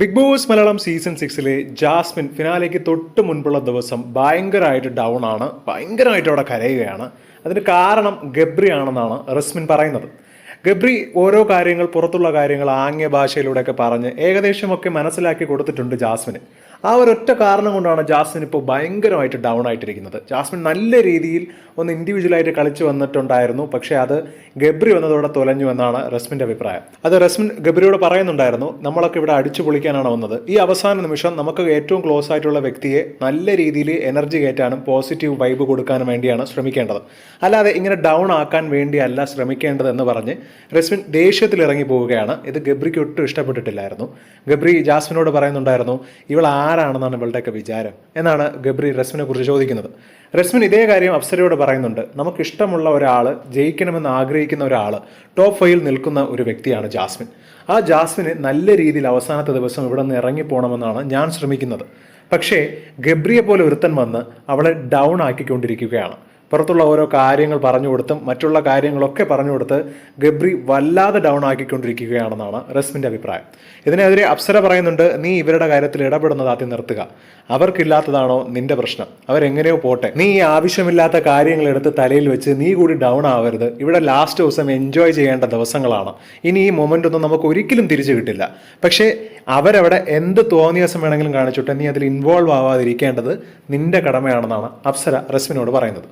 Big Boss Malayalam season സിക്സിലെ Jasmine ഫിനാലേക്ക് തൊട്ട് മുൻപുള്ള ദിവസം ഭയങ്കരമായിട്ട് ഡൗൺ ആണ്. ഭയങ്കരമായിട്ട് അവിടെ കരയുകയാണ്. അതിന് കാരണം ഗബ്രി ആണെന്നാണ് റസ്മിൻ പറയുന്നത്. ഗബ്രി ഓരോ കാര്യങ്ങൾ പുറത്തുള്ള കാര്യങ്ങൾ ആംഗ്യ ഭാഷയിലൂടെയൊക്കെ പറഞ്ഞ് ഏകദേശമൊക്കെ മനസ്സിലാക്കി കൊടുത്തിട്ടുണ്ട് ജാസ്മിന്. ആ ഒരൊറ്റ കാരണം കൊണ്ടാണ് ജാസ്മിൻ ഇപ്പോൾ ഭയങ്കരമായിട്ട് ഡൗൺ ആയിട്ടിരിക്കുന്നത്. ജാസ്മിൻ നല്ല രീതിയിൽ ഒന്ന് ഇൻഡിവിജ്വലായിട്ട് കളിച്ചു വന്നിട്ടുണ്ടായിരുന്നു. പക്ഷേ അത് ഗബ്രി വന്നതോടെ തൊലഞ്ഞു എന്നാണ് റസ്മിന്റെ അഭിപ്രായം. അത് റസ്മിൻ ഗബ്രിയോട് പറയുന്നുണ്ടായിരുന്നു നമ്മളൊക്കെ ഇവിടെ അടിച്ചു പൊളിക്കാനാണ് വന്നത്. ഈ അവസാന നിമിഷം നമുക്ക് ഏറ്റവും ക്ലോസ് ആയിട്ടുള്ള വ്യക്തിയെ നല്ല രീതിയിൽ എനർജി കയറ്റാനും പോസിറ്റീവ് വൈബ് കൊടുക്കാനും വേണ്ടിയാണ് ശ്രമിക്കേണ്ടത്. അല്ലാതെ ഇങ്ങനെ ഡൗൺ ആക്കാൻ വേണ്ടിയല്ല ശ്രമിക്കേണ്ടത് എന്ന് പറഞ്ഞ് റസ്മിൻ ദേഷ്യത്തിൽ ഇറങ്ങി പോവുകയാണ്. ഇത് ഗബ്രിക്ക് ഒട്ടും ഇഷ്ടപ്പെട്ടിട്ടില്ലായിരുന്നു. ഗബ്രി ജാസ്മിനോട് പറയുന്നുണ്ടായിരുന്നു ഇവൾ ആരാണെന്നാണ് ഇവളുടെയൊക്കെ വിചാരം എന്നാണ് ഗബ്രി റസ്മിനെ കുറിച്ച് ചോദിക്കുന്നത്. റസ്മിൻ ഇതേ കാര്യം അപ്സരയോട് പറയുന്നുണ്ട്. നമുക്ക് ഇഷ്ടമുള്ള ഒരാൾ ജയിക്കണമെന്ന് ആഗ്രഹിക്കുന്ന ഒരാൾ ടോപ്പ് ഫൈവിൽ നിൽക്കുന്ന ഒരു വ്യക്തിയാണ് ജാസ്മിൻ. ആ ജാസ്മിന് നല്ല രീതിയിൽ അവസാനത്തെ ദിവസം ഇവിടെ നിന്ന് ഇറങ്ങിപ്പോണമെന്നാണ് ഞാൻ ശ്രമിക്കുന്നത്. പക്ഷേ ഗബ്രിയെ പോലെ ഒരുത്തൻ വന്ന് അവളെ ഡൗൺ ആക്കിക്കൊണ്ടിരിക്കുകയാണ്. പുറത്തുള്ള ഓരോ കാര്യങ്ങൾ പറഞ്ഞു കൊടുത്തും മറ്റുള്ള കാര്യങ്ങളൊക്കെ പറഞ്ഞു കൊടുത്ത് ഗബ്രി വല്ലാതെ ഡൗൺ ആക്കിക്കൊണ്ടിരിക്കുകയാണെന്നാണ് റസ്മിന്റെ അഭിപ്രായം. ഇതിനെതിരെ അപ്സര പറയുന്നുണ്ട് നീ ഇവരുടെ കാര്യത്തിൽ ഇടപെടുന്നത് ആദ്യം നിർത്തുക. അവർക്കില്ലാത്തതാണോ നിന്റെ പ്രശ്നം? അവരെങ്ങനെയോ പോട്ടെ. നീ ഈ ആവശ്യമില്ലാത്ത കാര്യങ്ങൾ എടുത്ത് തലയിൽ വെച്ച് നീ കൂടി ഡൗൺ ആവരുത്. ഇവിടെ ലാസ്റ്റ് ദിവസം എൻജോയ് ചെയ്യേണ്ട ദിവസങ്ങളാണ്. ഇനി ഈ മൊമെന്റ് ഒന്നും നമുക്ക് ഒരിക്കലും തിരിച്ചു കിട്ടില്ല. പക്ഷേ അവരവിടെ എന്ത് തോന്നിയാസം വേണമെങ്കിലും കാണിച്ചോട്ടെ. നീ അതിൽ ഇൻവോൾവ് ആവാതിരിക്കേണ്ടത് നിന്റെ കടമയാണെന്നാണ് അപ്സര റസ്മിനോട് പറയുന്നത്.